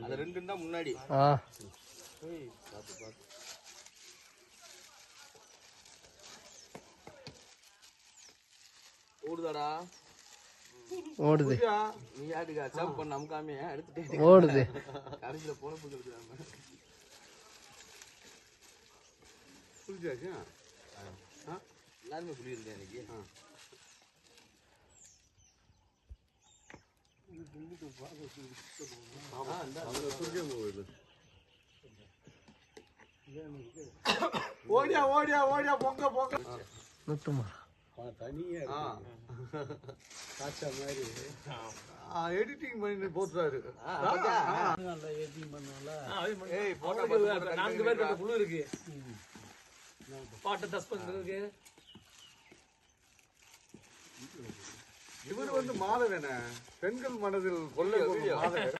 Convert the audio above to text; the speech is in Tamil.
அது ரெண்டு தான் முன்னாடி. ஆ. ஏய், பாத்து பாத்து ஓடுதாடா. ஓடுது. நீ யாட்டுக்கா சப் பண்ண அமுக்காமே எடுத்துட்டே ஓடுது. கடைசியில பொழப்பு கெடுத்துடாம புரிஞ்சாச்சா? எல்லாருமே எனக்கு ஆமா ஓடியா ஓடியா ஓடியா பொங்க பொங்க. நுட்டுமா? தனியா ஆ. காய்ச்சா மாதிரி. எடிட்டிங் பண்ணி போட்டுறாரு. ஏய் போட்டா நான்கு பேர் குழு இருக்கு. பாட்டை டச் பண்றதுக்கு இவர் வந்து மாதவன பெண்கள் மனதில் கொள்ளை மாதவன்